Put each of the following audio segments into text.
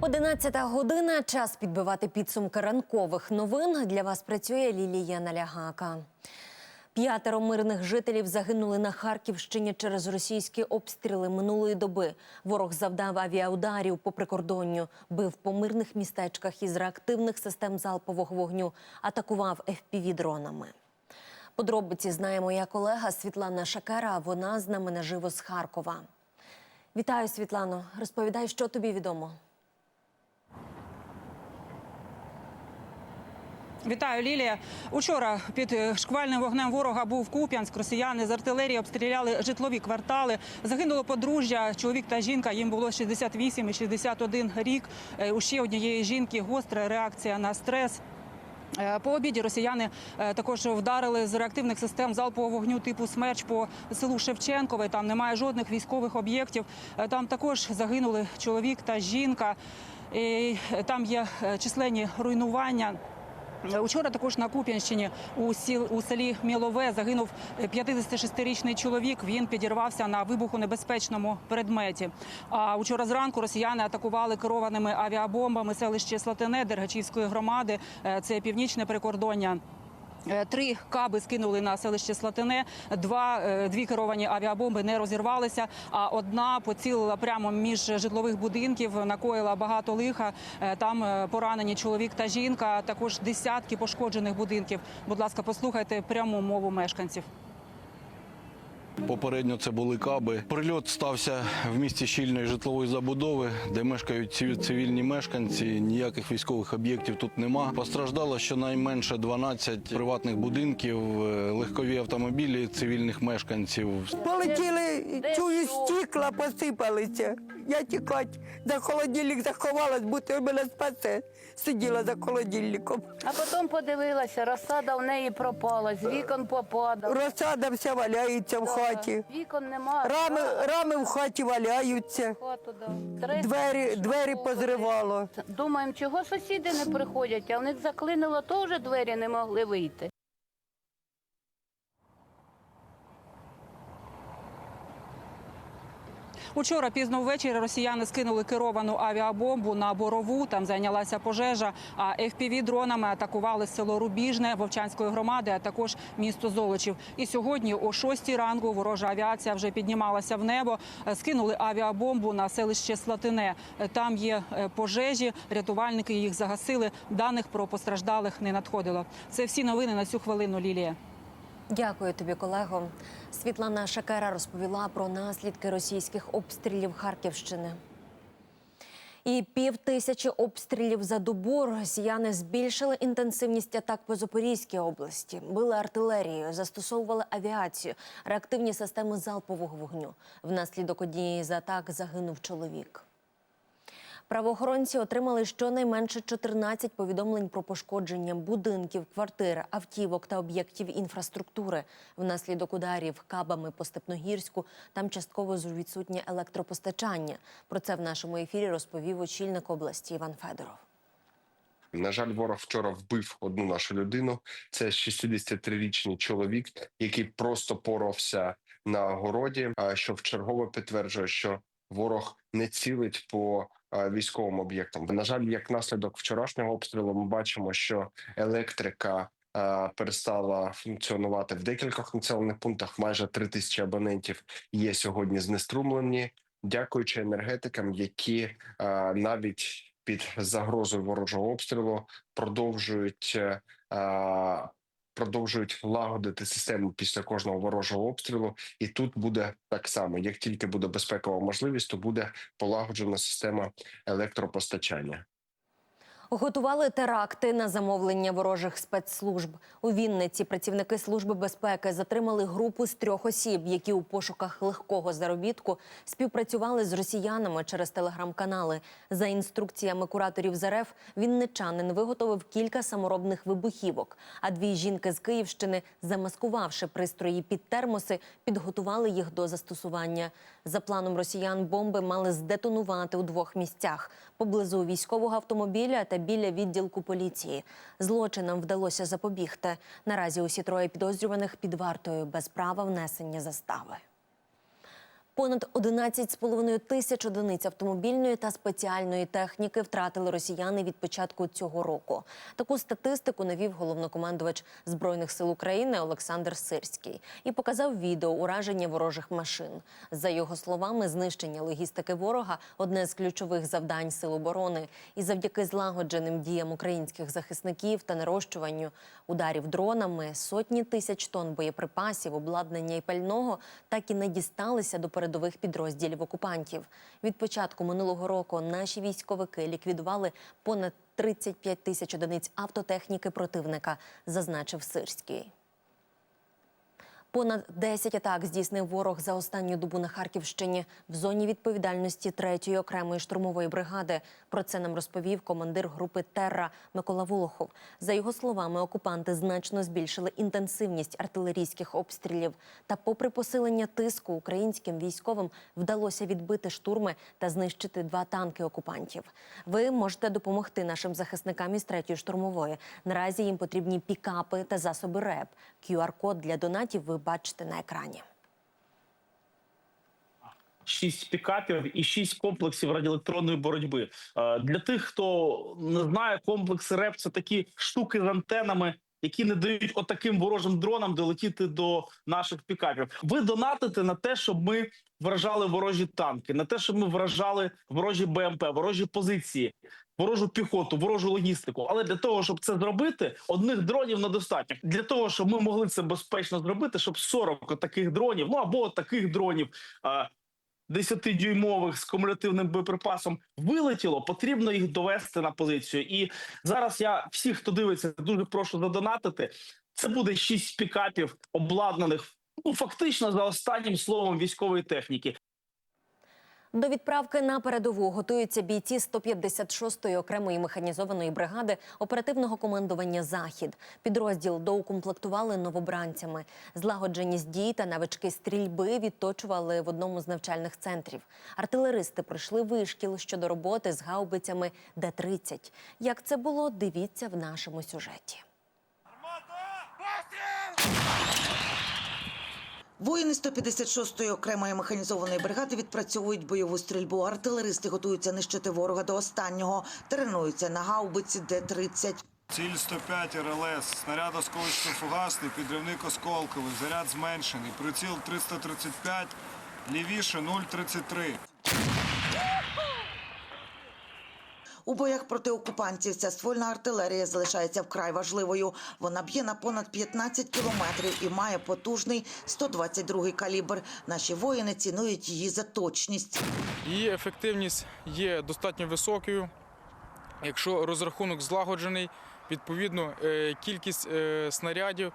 Одинадцята година. Час підбивати підсумки ранкових новин. Для вас працює Лілія Налягака. П'ятеро мирних жителів загинули на Харківщині через російські обстріли минулої доби. Ворог завдав авіаударів по прикордонню, бив по мирних містечках із реактивних систем залпового вогню, атакував fpv дронами. Подробиці знає моя колега Світлана Шакера. Вона з нами наживо з Харкова. Вітаю, Світлано. Розповідай, що тобі відомо. Вітаю, Лілія. Учора під е, шквальним вогнем ворога був Куп'янськ. Росіяни з артилерії обстріляли житлові квартали. Загинуло подружжя, чоловік та жінка. Їм було 68 і 61 рік. Е, У ще однієї жінки гостра реакція на стрес. Е, По обіді росіяни також вдарили з реактивних систем залпового вогню типу «Смерч» по селу Шевченкове. Там немає жодних військових об'єктів. Там також загинули чоловік та жінка. І там є численні руйнування. Учора також на Куп'янщині у сіл у селі Мілове загинув е, 56-річний чоловік. Він підірвався на вибухонебезпечному предметі. А учора зранку росіяни атакували керованими авіабомбами селище Слатине Дергачівської громади. Е, Це північне прикордоння. Е, Три каби скинули на селище Слатине. Два е, дві керовані авіабомби не розірвалися. А одна поцілила прямо між житлових будинків, накоїла багато лиха. Е, Там поранені чоловік та жінка. Також десятки пошкоджених будинків. Будь ласка, послухайте пряму мову мешканців. Попередньо це були каби. Прильот стався в місті щільної житлової забудови, де мешкають цивільні мешканці. Ніяких військових об'єктів тут нема. Постраждало щонайменше 12 приватних будинків, е, легкові автомобілі цивільних мешканців. Полетіли, чую, стікла посипалися. Я тікать за холодильник заховалась, бо бути мене спасе. Сиділа за холодильником. А потім подивилася, розсада в неї пропала, з вікон попадала. Розсада вся валяється в хаті. Вікон нема. Рами, рами в хаті валяються. Хату, да. Три- Двері, двері позривало. Думаємо, чого сусіди не приходять, а в них заклинило, теж двері не могли вийти. Учора пізно ввечері росіяни скинули керовану авіабомбу на борову. Там зайнялася пожежа. А fpv дронами атакували село Рубіжне Вовчанської громади, а також місто Золочів. І сьогодні, о 6 ранку, ворожа авіація вже піднімалася в небо. Е, Скинули авіабомбу на селище Слатине. Е, Там є е, пожежі. Рятувальники їх загасили. Даних про постраждалих не надходило. Це всі новини на цю хвилину. Лілія. Дякую тобі, колего. Світлана Шакера розповіла про наслідки російських обстрілів Харківщини. І пів тисячі обстрілів за добу росіяни збільшили інтенсивність атак по Запорізькій області, били артилерією, застосовували авіацію, реактивні системи залпового вогню. Внаслідок однієї з атак загинув чоловік. Правоохоронці отримали щонайменше 14 повідомлень про пошкодження будинків, квартир, автівок та об'єктів інфраструктури. Внаслідок ударів кабами по Степногірську там частково відсутнє електропостачання. Про це в нашому ефірі розповів очільник області Іван Федоров. На жаль, ворог вчора вбив одну нашу людину. Це 63-річний чоловік, який просто порався на городі. Що вчергове підтверджує, що ворог не цілить по військовим об'єктам. На жаль, як наслідок вчорашнього обстрілу, ми бачимо, що електрика. Перестала функціонувати в декількох населених пунктах. Майже три тисячі абонентів є сьогодні знеструмлені, дякуючи енергетикам, які а, навіть під загрозою ворожого обстрілу продовжують е, е, продовжують лагодити систему після кожного ворожого обстрілу. І тут буде так само: як тільки буде безпекова можливість, то буде полагоджена система електропостачання. Готували теракти на замовлення ворожих спецслужб. У Вінниці працівники служби безпеки затримали групу з трьох осіб, які у пошуках легкого заробітку співпрацювали з росіянами через телеграм-канали. За інструкціями кураторів з РФ, вінничанин виготовив кілька саморобних вибухівок. А дві жінки з Київщини, замаскувавши пристрої під термоси, підготували їх до застосування. За планом росіян бомби мали здетонувати у двох місцях поблизу військового автомобіля та біля відділку поліції. Злочинам вдалося запобігти. Наразі усі троє підозрюваних під вартою без права внесення застави. Понад 11,5 тисяч одиниць автомобільної та спеціальної техніки втратили росіяни від початку цього року. Таку статистику навів головнокомандувач збройних сил України Олександр Сирський і показав відео ураження ворожих машин. За його словами, знищення логістики ворога одне з ключових завдань сил оборони. І завдяки злагодженим діям українських захисників та нарощуванню ударів дронами сотні тисяч тонн боєприпасів, обладнання і пального так і не дісталися до передових підрозділів окупантів. Від початку минулого року наші військовики ліквідували понад 35 тисяч одиниць автотехніки противника, зазначив Сирський. Понад 10 атак здійснив ворог за останню добу на Харківщині в зоні відповідальності 3-ї окремої штурмової бригади. Про це нам розповів командир групи Терра Микола Волохов. За його словами, окупанти значно збільшили інтенсивність артилерійських обстрілів. Та, попри посилення тиску, українським військовим вдалося відбити штурми та знищити два танки окупантів. Ви можете допомогти нашим захисникам із 3-ї штурмової. Наразі їм потрібні пікапи та засоби РЕП. QR-код для донатів ви бачите на екрані. шість пікапів і шість комплексів радіоелектронної боротьби. Е, Для тих, хто не знає, комплекси РЕП це такі штуки з антенами. Які не дають отаким ворожим дронам долетіти до наших пікапів. Ви донатите на те, щоб ми вражали ворожі танки, на те, щоб ми вражали ворожі БМП, ворожі позиції, ворожу піхоту, ворожу логістику. Але для того, щоб це зробити, одних дронів недостатньо. Для того, щоб ми могли це безпечно зробити, щоб 40 таких дронів, ну або таких дронів. е, 10-дюймових з кумулятивним боєприпасом вилетіло, потрібно їх довести на позицію. І зараз я всіх, хто дивиться, дуже прошу задонатити. Це буде шість пікапів, обладнаних ну фактично за останнім словом військової техніки. До відправки на передову готуються бійці 156-ї окремої механізованої бригади оперативного командування Захід. Підрозділ доукомплектували новобранцями. Злагодженість дій та навички стрільби відточували в одному з навчальних центрів. Артилеристи пройшли вишкіл щодо роботи з гаубицями Д-30. Як це було, дивіться в нашому сюжеті. Воїни 156-ї окремої механізованої бригади відпрацьовують бойову стрільбу. Артилеристи готуються нищити ворога до останнього. Тренуються на гаубиці Д-30. Ціль 105 РЛС, снаряд осколочно-фугасний, підривник осколковий, заряд зменшений, приціл 335, лівіше 0,33. У боях проти окупантів ця ствольна артилерія залишається вкрай важливою. Вона б'є на понад 15 кілометрів і має потужний 122-й калібр. Наші воїни цінують її за точність. Її ефективність є достатньо високою. Якщо розрахунок злагоджений, відповідно е, кількість е, снарядів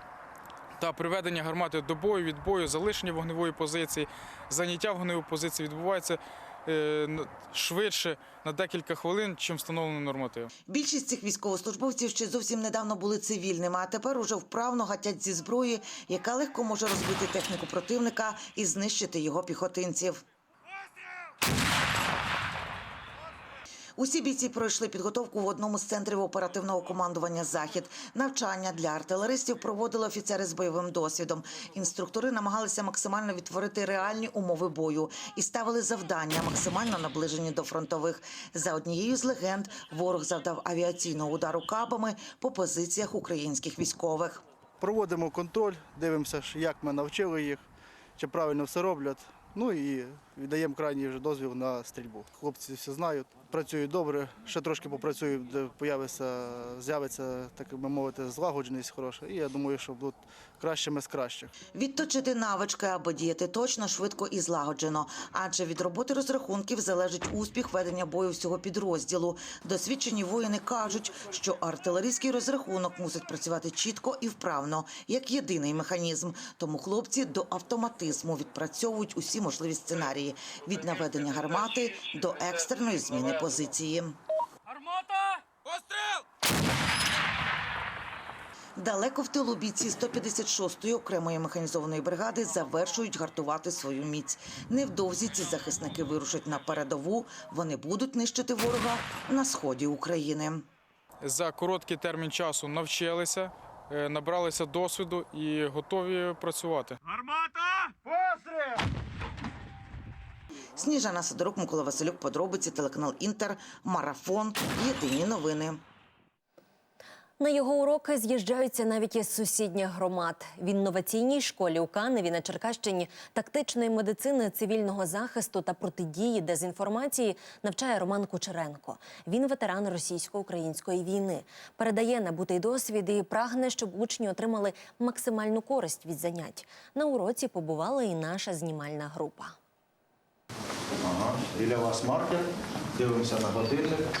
та приведення гармати до бою, від бою, залишення вогневої позиції, заняття вогневої позиції відбувається швидше на декілька хвилин, чим встановлений норматив. Більшість цих військовослужбовців ще зовсім недавно були цивільними, а тепер уже вправно гатять зі зброї, яка легко може розбити техніку противника і знищити його піхотинців. Усі бійці пройшли підготовку в одному з центрів оперативного командування Захід. Навчання для артилеристів проводили офіцери з бойовим досвідом. Інструктори намагалися максимально відтворити реальні умови бою і ставили завдання, максимально наближені до фронтових. За однією з легенд ворог завдав авіаційного удару кабами по позиціях українських військових. проводимо контроль, дивимося, як ми навчили їх, чи правильно все роблять. Ну і віддаємо крайній вже дозвіл на стрільбу. Хлопці все знають, працюють добре, ще трошки попрацюють, де появиться, з'явиться, так би мовити, злагодженість хороша. І я думаю, що будуть кращими з кращих. Відточити навички, аби діяти точно, швидко і злагоджено. Адже від роботи розрахунків залежить успіх ведення бою всього підрозділу. Досвідчені воїни кажуть, що артилерійський розрахунок мусить працювати чітко і вправно, як єдиний механізм. Тому хлопці до автоматизму відпрацьовують усі можливі сценарії від наведення гармати до екстреної зміни позиції. Гармата! Постріл! Далеко в тилу бійці 156-ї окремої механізованої бригади завершують гартувати свою міць. Невдовзі ці захисники вирушать на передову. Вони будуть нищити ворога на сході України. За короткий термін часу навчилися, е, набралися досвіду і готові працювати. Гармата! Постріл! Сніжана Сидорук, Микола Василюк, подробиці, телеканал Інтер, Марафон, Єдині новини. На його уроки з'їжджаються навіть із сусідніх громад. В інноваційній школі у Каневі на Черкащині тактичної медицини, цивільного захисту та протидії дезінформації навчає Роман Кучеренко. Він ветеран російсько-української війни, передає набутий досвід і прагне, щоб учні отримали максимальну користь від занять. На уроці побувала і наша знімальна група. Ага. Біля вас маркер, дивимося на годинник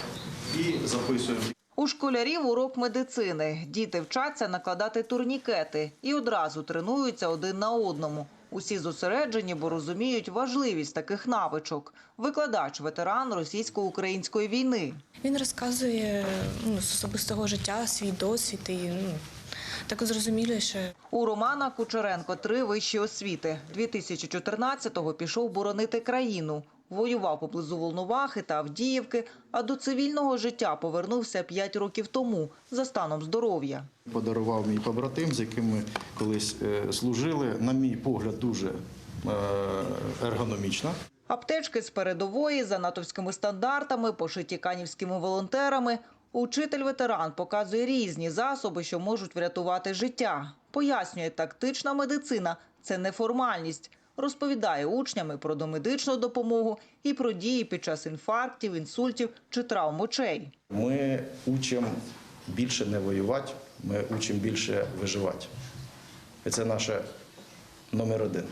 і записуємо. У школярів урок медицини. Діти вчаться накладати турнікети і одразу тренуються один на одному. Усі зосереджені, бо розуміють важливість таких навичок. Викладач, ветеран російсько-української війни. Він розказує ну, з особистого життя свій досвід і ну, так зрозуміліше. У Романа Кучеренко три вищі освіти. 2014-го пішов боронити країну. Воював поблизу Волновахи та Авдіївки, а до цивільного життя повернувся п'ять років тому за станом здоров'я. Подарував мій побратим, з яким ми колись е, служили. На мій погляд, дуже е, ергономічна. Аптечки з передової за натовськими стандартами, пошиті канівськими волонтерами. Учитель-ветеран показує різні засоби, що можуть врятувати життя. Пояснює, тактична медицина це не формальність. Розповідає учням і про домедичну допомогу і про дії під час інфарктів, інсультів чи травм очей. Ми учимо більше не воювати, ми учимо більше виживати. І це наше номер один.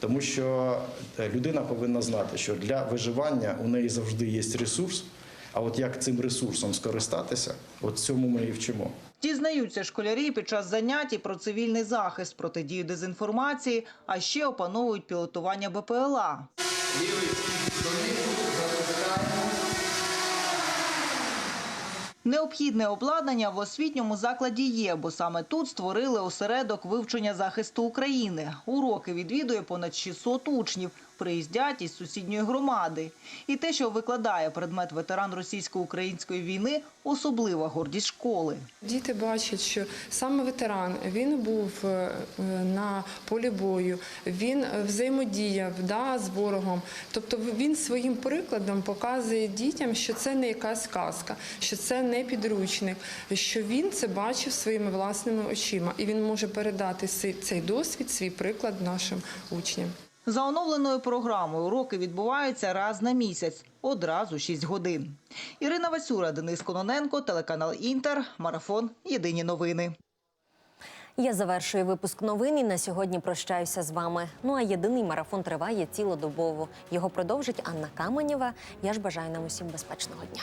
Тому що е, людина повинна знати, що для виживання у неї завжди є ресурс. А от як цим ресурсом скористатися, от цьому ми і вчимо. Дізнаються школярі під час занять і про цивільний захист, протидію дезінформації, а ще опановують пілотування БПЛА. Необхідне обладнання в освітньому закладі є, бо саме тут створили осередок вивчення захисту України. Уроки відвідує понад 600 учнів. Приїздять із сусідньої громади. І те, що викладає предмет ветеран російсько-української війни, особлива гордість школи. Діти бачать, що саме ветеран він був е, на полі бою, він взаємодіяв да, з ворогом. Тобто він своїм прикладом показує дітям, що це не якась казка, що це не підручник, що він це бачив своїми власними очима, і він може передати цей досвід, свій приклад нашим учням. За оновленою програмою уроки відбуваються раз на місяць, одразу 6 годин. Ірина Васюра, Денис Кононенко, телеканал Інтер, Марафон. Єдині новини. Я завершую випуск новин і на сьогодні прощаюся з вами. Ну а єдиний марафон триває цілодобово. Його продовжить Анна Каменєва. Я ж бажаю нам усім безпечного дня.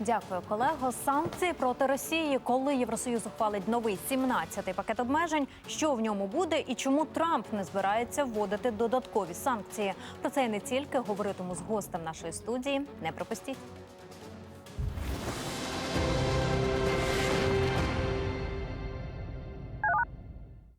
Дякую, колего. Санкції проти Росії, коли Євросоюз ухвалить новий 17-й пакет обмежень, що в ньому буде і чому Трамп не збирається вводити додаткові санкції. Про це і не тільки говоритиму з гостем нашої студії. Не пропустіть.